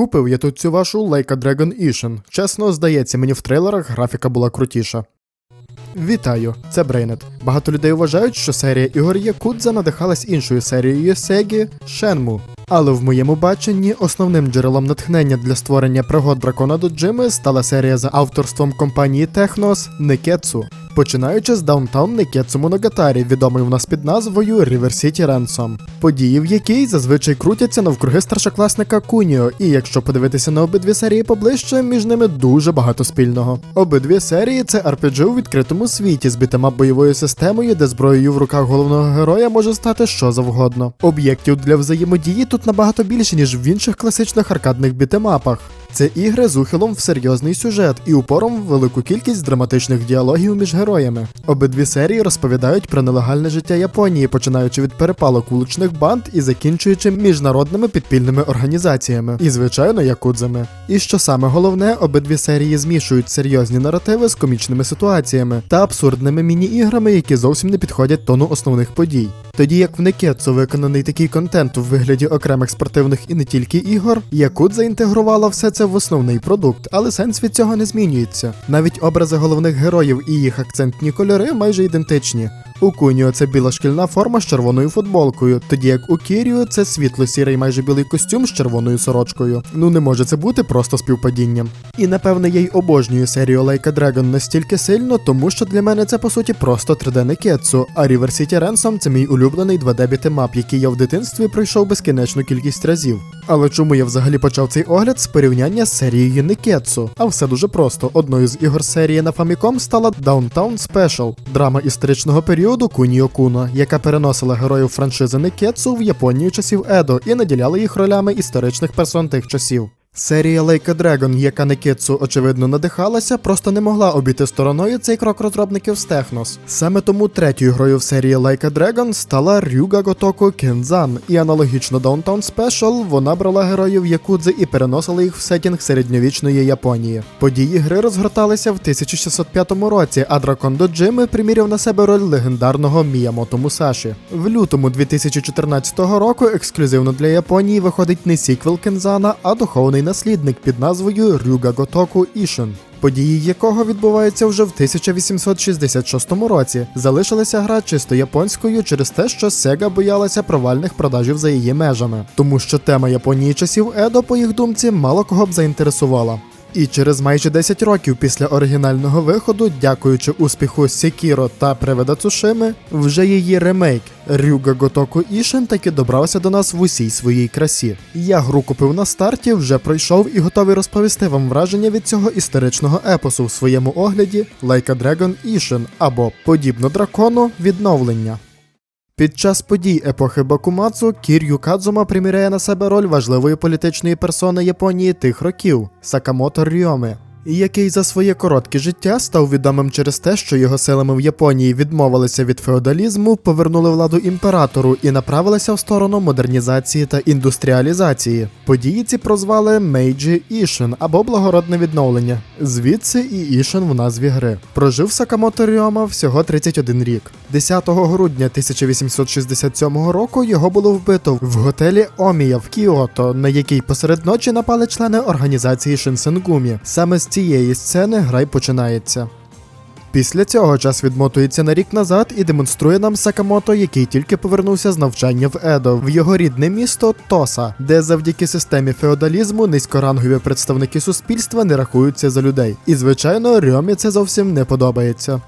Купив я тут цю вашу Leica Dragon Ishin. Чесно, здається, мені в трейлерах графіка була крутіша. Вітаю, це Брейнет. Багато людей вважають, що серія ігор Якудза надихалась іншою серією Sega Shenmue. Але в моєму баченні основним джерелом натхнення для створення пригод дракона Доджими стала серія за авторством компанії Technos Neketsu. Починаючи з Downtown Neketsu Monogatari, відомий у нас під назвою River City Ransom, події в якій зазвичай крутяться навкруги старшокласника Куніо, і якщо подивитися на обидві серії поближче, між ними дуже багато спільного. Обидві серії це RPG у відкритому світі з бітема бойовою системою, де зброєю в руках головного героя може стати що завгодно. Об'єктів для взаємодії тут набагато більше, ніж в інших класичних аркадних бітемапах. Це ігри з ухилом в серйозний сюжет і упором в велику кількість драматичних діалогів між героями. Обидві серії розповідають про нелегальне життя Японії, починаючи від перепалок вуличних банд і закінчуючи міжнародними підпільними організаціями, і звичайно якудзами. І що саме головне, обидві серії змішують серйозні наративи з комічними ситуаціями та абсурдними міні-іграми, які зовсім не підходять тону основних подій. Тоді як в Некетсу виконаний такий контент у вигляді окремих спортивних і не тільки ігор, Якудза інтегрувала все це в основний продукт, але сенс від цього не змінюється. Навіть образи головних героїв і їх акцентні кольори майже ідентичні. У Куніо це біла шкільна форма з червоною футболкою, тоді як у Кіріо це світло-сірий майже білий костюм з червоною сорочкою. Ну не може це бути просто співпадінням. І напевне я й обожнюю серію Leica Dragon настільки сильно, тому що для мене це по суті просто 3D Некетсу, а River City Ransom це мій улюблений 2D бітемап, який я в дитинстві пройшов безкінечну кількість разів. Але чому я взагалі почав цей огляд з порівняння з серією Некетсу? А все дуже просто. Одною з ігор серії на Famicom стала Downtown Special, драма історичного періоду Куніо Куно, яка переносила героїв франшизи Некетсу в Японію часів Едо і наділяла їх ролями історичних персон тих часів. Серія Leica Dragon, яка Некетсу, очевидно, надихалася, просто не могла обійти стороною цей крок розробників з Technos. Саме тому третьою грою в серії Leica Dragon стала Ryuga Gotoku Kenzan, і аналогічно Downtown Special вона брала героїв Якудзи і переносила їх в сетінг середньовічної Японії. Події гри розгорталися в 1605 році, а дракон Доджими приміряв на себе роль легендарного Міямото Мусаші. В лютому 2014 року ексклюзивно для Японії виходить не сіквел Кензана, а духовний наслідник під назвою Рюга Готоку Ішин. Події якого відбуваються вже в 1866 році. Залишилася гра чисто японською через те, що Sega боялася провальних продажів за її межами, тому що тема Японії часів Едо, по їх думці, мало кого б заінтересувала. І через майже 10 років після оригінального виходу, дякуючи успіху Sekiro та Приведа Цушими, вже її ремейк Рюга Готоку Ішен таки добрався до нас в усій своїй красі. Я гру купив на старті, вже пройшов і готовий розповісти вам враження від цього історичного епосу в своєму огляді Like a Dragon Ishin або Подібно дракону відновлення. Під час подій епохи Бакумацу Кір'ю Кадзума приміряє на себе роль важливої політичної персони Японії тих років Сакамото Рьоми, який за своє коротке життя став відомим через те, що його силами в Японії відмовилися від феодалізму, повернули владу імператору і направилися в сторону модернізації та індустріалізації. Події ці прозвали Мейджі Ішин або благородне відновлення. Звідси і Ішин в назві гри. Прожив Сакамото Рьома всього 31 рік. 10 грудня 1867 року його було вбито в готелі Омія в Кіото, на який посеред ночі напали члени організації Шинсенгумі. Саме з цієї сцени гра й починається. Після цього час відмотується на рік назад і демонструє нам Сакамото, який тільки повернувся з навчання в Едо, в його рідне місто Тоса, де завдяки системі феодалізму низькорангові представники суспільства не рахуються за людей. І звичайно, Рьомі це зовсім не подобається.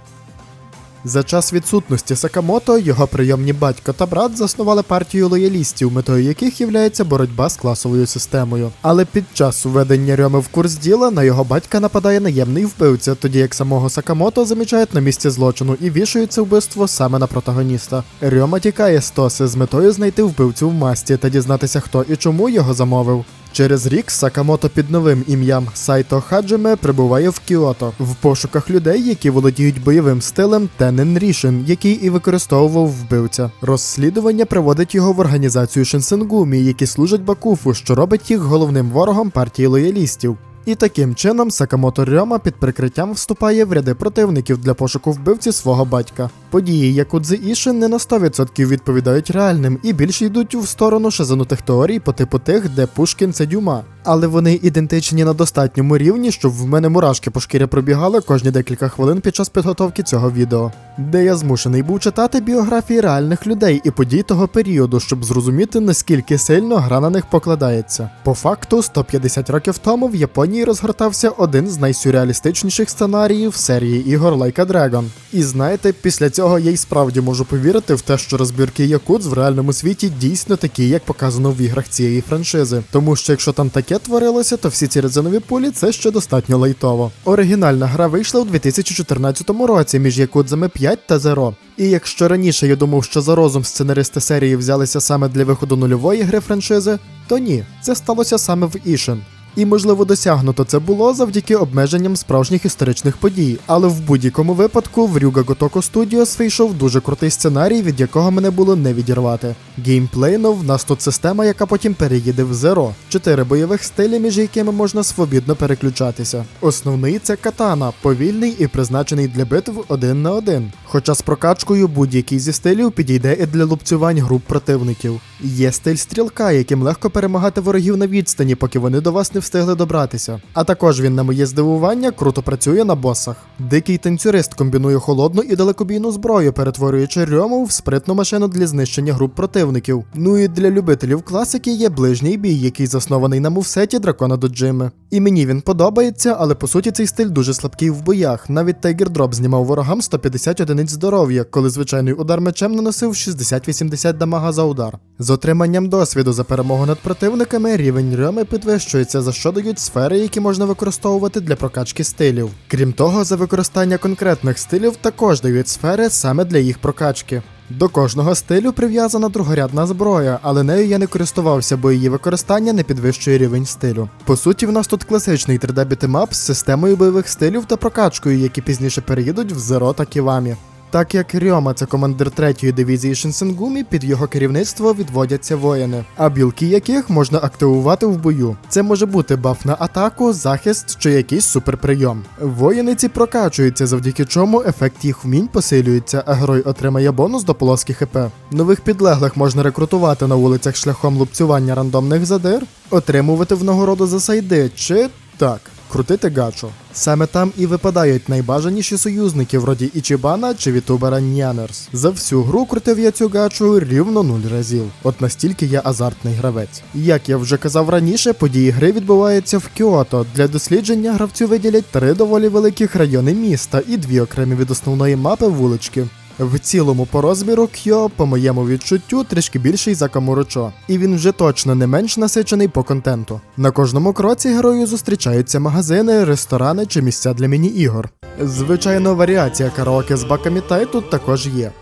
За час відсутності Сакамото його прийомні батько та брат заснували партію лоялістів, метою яких є боротьба з класовою системою. Але під час введення Рьоми в курс діла на його батька нападає наємний вбивця, тоді як самого Сакамото замічають на місці злочину і вішають це вбивство саме на протагоніста. Рьома тікає з Тоси з метою знайти вбивцю в масті та дізнатися, хто і чому його замовив. Через рік Сакамото під новим ім'ям Сайто Хаджиме прибуває в Кіото в пошуках людей, які володіють бойовим стилем Тенен Рішин, який і використовував вбивця. Розслідування приводить його в організацію Шинсенгумі, які служать Бакуфу, що робить їх головним ворогом партії лоялістів. І таким чином Сакамото Рьома під прикриттям вступає в ряди противників для пошуку вбивці свого батька. Події Якудзи Ішин не на 100% відповідають реальним і більше йдуть в сторону шазанутих теорій по типу тих, де Пушкін це дюма. Але вони ідентичні на достатньому рівні, щоб в мене мурашки по шкірі пробігали кожні декілька хвилин під час підготовки цього відео, де я змушений був читати біографії реальних людей і подій того періоду, щоб зрозуміти наскільки сильно гра на них покладається. По факту, 150 років тому в Японії розгортався один з найсюрреалістичніших сценаріїв серії ігор Like a Dragon. І знаєте, після цього я й справді можу повірити в те, що розбірки Якудз в реальному світі дійсно такі, як показано в іграх цієї франшизи. Тому що якщо там таке творилося, то всі ці резинові пулі це ще достатньо лайтово. Оригінальна гра вийшла у 2014 році між Якудзами 5 та Zero. І якщо раніше я думав, що за розум сценаристи серії взялися саме для виходу нульової гри франшизи, то ні, це сталося саме в Ішин. І можливо досягнуто це було завдяки обмеженням справжніх історичних подій. Але в будь-якому випадку в Ryuga Gotoku Studios вийшов дуже крутий сценарій, від якого мене було не відірвати. Геймплейно в нас тут система, яка потім переїде в Zero. Чотири бойових стилі, між якими можна свобідно переключатися. Основний це катана, повільний і призначений для битв один на один. Хоча з прокачкою будь-який зі стилів підійде і для лупцювань груп противників. Є стиль стрілка, яким легко перемагати ворогів на відстані, поки вони до вас не встигли добратися. А також він, на моє здивування, круто працює на босах. Дикий танцюрист комбінує холодну і далекобійну зброю, перетворюючи рьому в спритну машину для знищення груп противників. Ну і для любителів класики є ближній бій, який заснований на мувсеті дракона Доджими. І мені він подобається, але по суті цей стиль дуже слабкий в боях. Навіть Тайгер Дроп знімав ворогам 150 одиниць здоров'я, коли звичайний удар мечем наносив 60-80 дамага за удар. З отриманням досвіду за перемогу над противниками рівень рьоми підвищується, що дають сфери, які можна використовувати для прокачки стилів. Крім того, за використання конкретних стилів також дають сфери саме для їх прокачки. До кожного стилю прив'язана другорядна зброя, але нею я не користувався, бо її використання не підвищує рівень стилю. По суті, в нас тут класичний 3D бітемап з системою бойових стилів та прокачкою, які пізніше переїдуть в Зеро та Ківамі. Так як Рьома це командир третьої дивізії Шинсенгумі, під його керівництво відводяться воїни, а білки яких можна активувати в бою. Це може бути баф на атаку, захист чи якийсь суперприйом. Воїни ці прокачуються, завдяки чому ефект їх вмінь посилюється, а герой отримає бонус до полоски ХП. Нових підлеглих можна рекрутувати на вулицях шляхом лупцювання рандомних задир, отримувати в нагороду за сайди чи так. Крутити гачо. Саме там і випадають найбажаніші союзники, вроді Ічібана чи Вітубера Нянерс. За всю гру крутив я цю гачу рівно нуль разів. От настільки я азартний гравець. Як я вже казав раніше, події гри відбуваються в Кіото. Для дослідження гравцю виділять три доволі великих райони міста і дві окремі від основної мапи вулички. В цілому по розміру Кьо, по моєму відчуттю, трішки більший за Камурочо, і він вже точно не менш насичений по контенту. На кожному кроці герою зустрічаються магазини, ресторани чи місця для міні-ігор. Звичайно, варіація караоке з Бакамітай тут також є.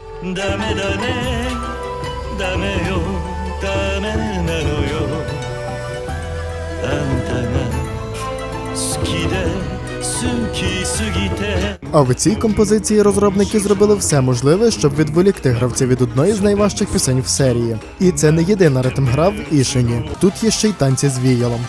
А в цій композиції розробники зробили все можливе, щоб відволікти гравця від одної з найважчих пісень в серії. І це не єдина ритм гра в Ішині. Тут є ще й танці з віялом.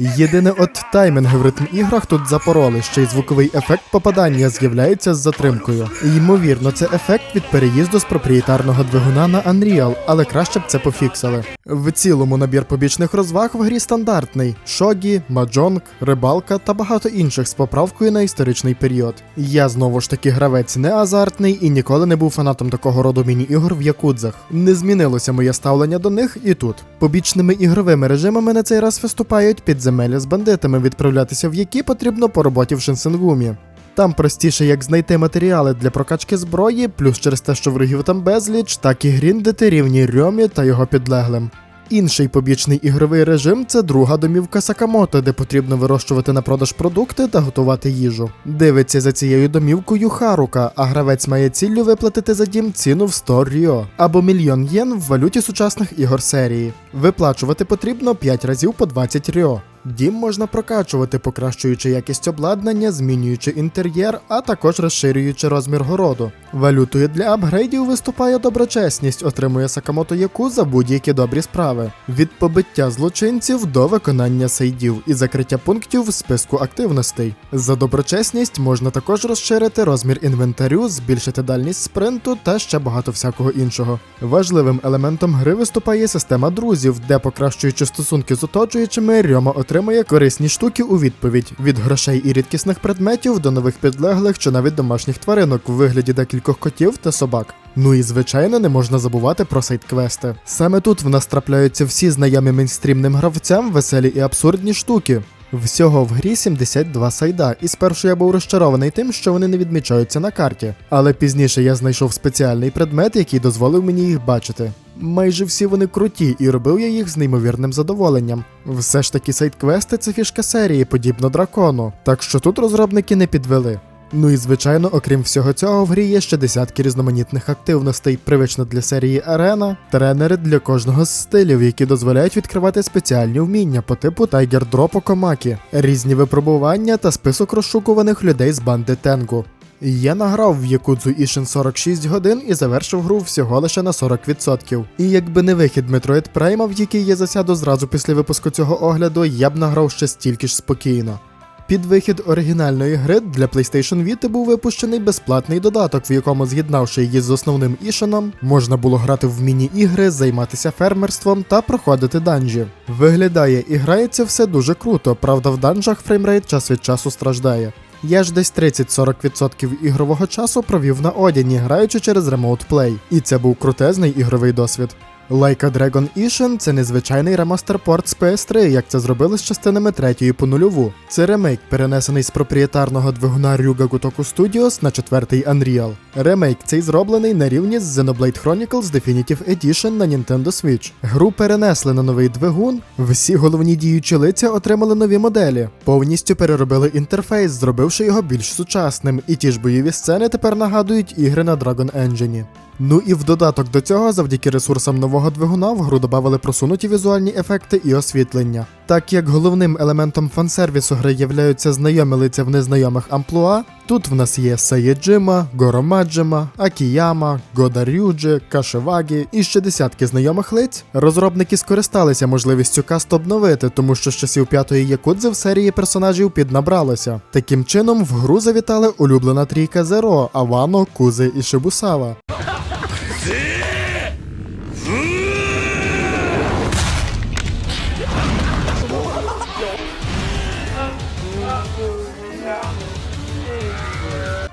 Єдине от таймінги в ритм іграх тут запороли, ще й звуковий ефект попадання з'являється з затримкою. Ймовірно, це ефект від переїзду з проприєтарного двигуна на Unreal, але краще б це пофіксили. В цілому набір побічних розваг в грі стандартний: шогі, маджонг, рибалка та багато інших з поправкою на історичний період. Я знову ж таки гравець не азартний і ніколи не був фанатом такого роду міні-ігор в якудзах. Не змінилося моє ставлення до них і тут. Побічними ігровими режимами на цей раз виступають підземелля з бандитами, відправлятися в які потрібно по роботі в Шинсенгумі. Там простіше як знайти матеріали для прокачки зброї, плюс через те, що ворогів там безліч, так і гріндити рівні Рьомі та його підлеглим. Інший побічний ігровий режим це друга домівка Сакамото, де потрібно вирощувати на продаж продукти та готувати їжу. Дивиться за цією домівкою Харука, а гравець має ціллю виплатити за дім ціну в 100 ріо або мільйон єн в валюті сучасних ігор серії. Виплачувати потрібно 5 разів по 20 ріо. Дім можна прокачувати, покращуючи якість обладнання, змінюючи інтер'єр, а також розширюючи розмір городу. Валютою для апгрейдів виступає доброчесність, отримує Сакамото Яку за будь-які добрі справи. Від побиття злочинців до виконання сейдів і закриття пунктів в списку активностей. За доброчесність можна також розширити розмір інвентарю, збільшити дальність спринту та ще багато всякого іншого. Важливим елементом гри виступає система друзів, де покращуючи стосунки з оточуючими, Рьома отримує корисні штуки у відповідь від грошей і рідкісних предметів до нових підлеглих чи навіть домашніх тваринок у вигляді декількох котів та собак. Ну і звичайно не можна забувати про сайт-квести. Саме тут в нас трапляються всі знайомі мейнстрімним гравцям веселі і абсурдні штуки. Всього в грі 72 сайда, і спершу я був розчарований тим, що вони не відмічаються на карті. Але пізніше я знайшов спеціальний предмет, який дозволив мені їх бачити. Майже всі вони круті, і робив я їх з неймовірним задоволенням. Все ж таки сайт-квести це фішка серії, подібно дракону, так що тут розробники не підвели. Ну і звичайно, окрім всього цього, в грі є ще десятки різноманітних активностей, привично для серії Арена, тренери для кожного з стилів, які дозволяють відкривати спеціальні вміння по типу Tiger Drop Комакі, різні випробування та список розшукуваних людей з банди Тенгу. Я награв в Якудзу Ішин 46 годин і завершив гру всього лише на 40%. І якби не вихід Metroid Prime, в який я засяду зразу після випуску цього огляду, я б награв ще стільки ж спокійно. Під вихід оригінальної гри для PlayStation Vita був випущений безплатний додаток, в якому, з'єднавши її з основним ішеном, можна було грати в міні-ігри, займатися фермерством та проходити данжі. Виглядає і грається все дуже круто, правда, в данжах фреймрейт час від часу страждає. Я ж десь 30-40% ігрового часу провів на Одіні, граючи через Remote Play, і це був крутезний ігровий досвід. Like a Dragon Ishin – це незвичайний ремастер-порт з PS3, як це зробили з частинами третьої по нульову. Це ремейк, перенесений з проприєтарного двигуна Ryuga Gotoku Studios на четвертий Unreal. Ремейк цей зроблений на рівні з Xenoblade Chronicles Definitive Edition на Nintendo Switch. Гру перенесли на новий двигун, всі головні діючі лиця отримали нові моделі, повністю переробили інтерфейс, зробивши його більш сучасним, і ті ж бойові сцени тепер нагадують ігри на Dragon Engine. Ну і в додаток до цього, завдяки ресурсам нового двигуна, в гру додали просунуті візуальні ефекти і освітлення. Так як головним елементом фансервісу гри являються знайомі лиця в незнайомих амплуа, тут в нас є Саєджима, Горомаджима, Акіяма, Годарюджи, Кашевагі і ще десятки знайомих лиць. Розробники скористалися можливістю каст обновити, тому що з часів п'ятої якудзи в серії персонажів піднабралося. Таким чином, в гру завітали улюблена трійка Зеро, Авано, Кузи і Шибусава.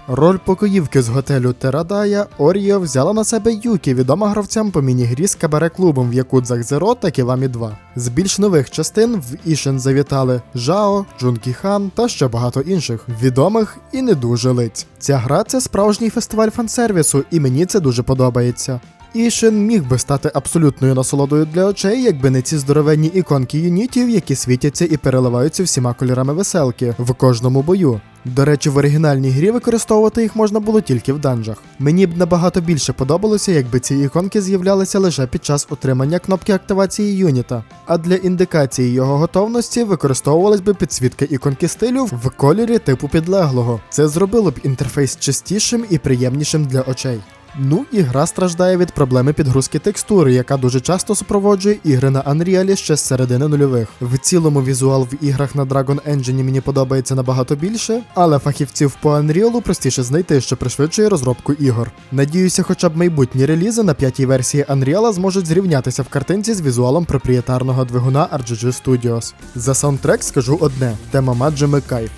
Роль покоївки з готелю Терадая Оріо взяла на себе Юкі, відома гравцям по міні-грі з кабаре-клубом в Якудзах Зеро та Кіламі 2. З більш нових частин в Ішен завітали Жао, Джункі Хан та ще багато інших відомих і не дуже лиць. Ця гра це справжній фестиваль фансервісу, і мені це дуже подобається. Ішин міг би стати абсолютною насолодою для очей, якби не ці здоровенні іконки юнітів, які світяться і переливаються всіма кольорами веселки в кожному бою. До речі, в оригінальній грі використовувати їх можна було тільки в данжах. Мені б набагато більше подобалося, якби ці іконки з'являлися лише під час отримання кнопки активації юніта. А для індикації його готовності використовувалась би підсвітка іконки стилю в кольорі типу підлеглого. Це зробило б інтерфейс чистішим і приємнішим для очей. Ну і гра страждає від проблеми підгрузки текстури, яка дуже часто супроводжує ігри на Unreal ще з середини нульових. В цілому візуал в іграх на Dragon Engine мені подобається набагато більше, але фахівців по Unreal простіше знайти, що пришвидшує розробку ігор. Надіюся, хоча б майбутні релізи на п'ятій версії Unreal зможуть зрівнятися в картинці з візуалом проприєтарного двигуна RGG Studios. За саундтрек скажу одне: тема Маджими кайф.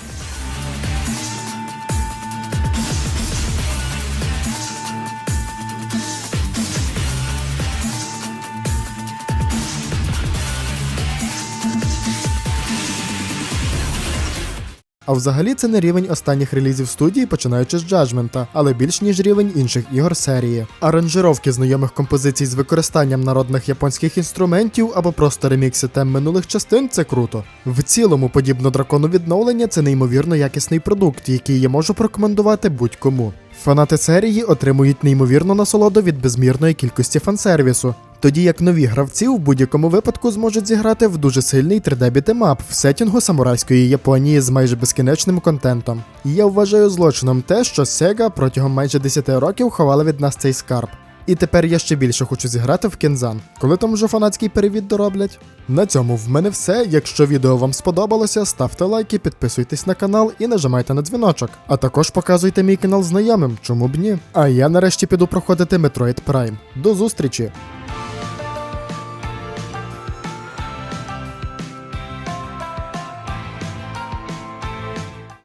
А взагалі це не рівень останніх релізів студії, починаючи з Джаджмента, але більш ніж рівень інших ігор серії. Аранжировки знайомих композицій з використанням народних японських інструментів або просто ремікси тем минулих частин це круто. В цілому, подібно дракону відновлення, це неймовірно якісний продукт, який я можу прокомендувати будь-кому. Фанати серії отримують неймовірну насолоду від безмірної кількості фансервісу, тоді як нові гравці в будь-якому випадку зможуть зіграти в дуже сильний 3D бітемап в сетінгу самурайської Японії з майже безкінечним контентом. І я вважаю злочином те, що Sega протягом майже 10 років ховала від нас цей скарб. І тепер я ще більше хочу зіграти в кінзан, Коли там вже фанатський перевід дороблять? На цьому в мене все. Якщо відео вам сподобалося, ставте лайки, підписуйтесь на канал і нажимайте на дзвіночок. А також показуйте мій канал знайомим, чому б ні. А я нарешті піду проходити Metroid Prime. До зустрічі!